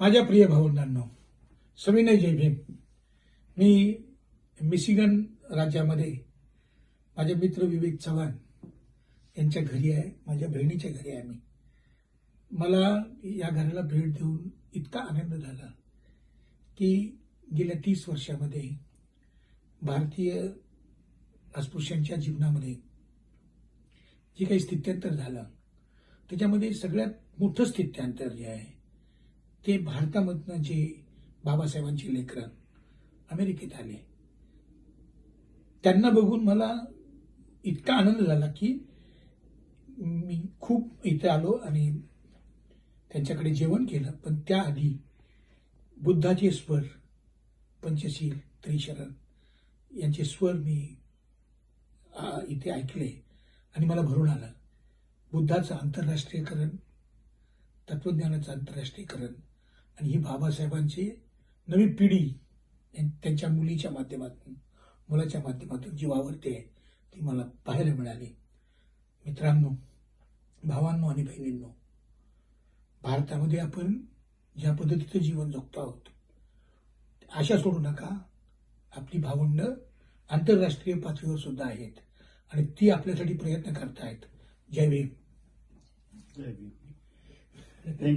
माझ्या प्रिय भावंडांनो सविनय जय भीम. मी मिशिगन राज्यामध्ये माझे मित्र विवेक चव्हाण यांच्या घरी आहे माझ्या बहिणीच्या घरी आहे मी. मला या घराला भेट देऊन इतका आनंद झाला की गेल्या तीस वर्षामध्ये भारतीय अस्पृश्यांच्या जीवनामध्ये जे काही स्थित्यंतर झालं त्याच्यामध्ये सगळ्यात मोठं स्थित्यांतर जे आहे ते भारतामधनं जे बाबासाहेबांची लेकरं अमेरिकेत आले त्यांना बघून मला इतका आनंद झाला की मी खूप इथे आलो आणि त्यांच्याकडे जेवण केलं. पण त्याआधी बुद्धाचे स्वर पंचशील त्रिशरण यांचे स्वर मी इथे ऐकले आणि मला भरून आलं. बुद्धाचं आंतरराष्ट्रीयकरण तत्वज्ञानाचं आंतरराष्ट्रीयकरण आणि ही बाबासाहेबांची नवी पिढी त्यांच्या मुलीच्या माध्यमातून मुलाच्या माध्यमातून जी वावरते आहे ती मला पाहायला मिळाली मित्रांनो भावांनो आणि बहिणींनो भारतामध्ये आपण ज्या पद्धतीचं जीवन जगतो आहोत आशा सोडू नका आपली भावंड आंतरराष्ट्रीय पातळीवर सुद्धा आहेत आणि ती आपल्यासाठी प्रयत्न करतायत जय भीम जय भीम. Thank you.